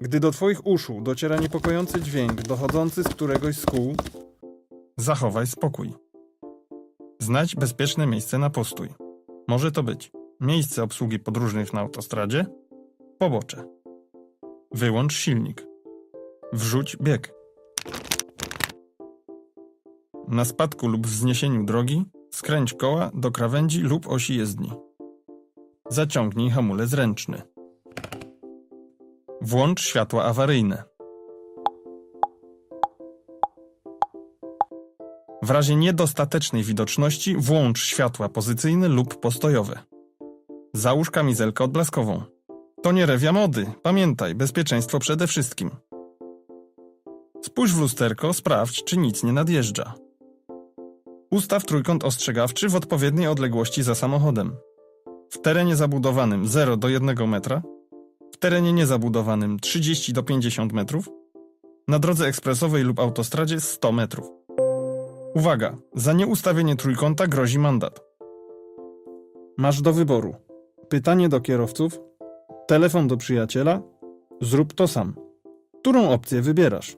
Gdy do Twoich uszu dociera niepokojący dźwięk dochodzący z któregoś z kół, zachowaj spokój. Znajdź bezpieczne miejsce na postój. Może to być miejsce obsługi podróżnych na autostradzie, pobocze. Wyłącz silnik. Wrzuć bieg. Na spadku lub wzniesieniu drogi skręć koła do krawędzi lub osi jezdni. Zaciągnij hamulec ręczny. Włącz światła awaryjne. W razie niedostatecznej widoczności włącz światła pozycyjne lub postojowe. Załóż kamizelkę odblaskową. To nie rewia mody. Pamiętaj, bezpieczeństwo przede wszystkim. Spójrz w lusterko, sprawdź, czy nic nie nadjeżdża. Ustaw trójkąt ostrzegawczy w odpowiedniej odległości za samochodem. W terenie zabudowanym 0 do 1 metra, w terenie niezabudowanym 30 do 50 metrów, na drodze ekspresowej lub autostradzie 100 metrów. Uwaga! Za nieustawienie trójkąta grozi mandat. Masz do wyboru pytanie do kierowców, telefon do przyjaciela, zrób to sam. Którą opcję wybierasz?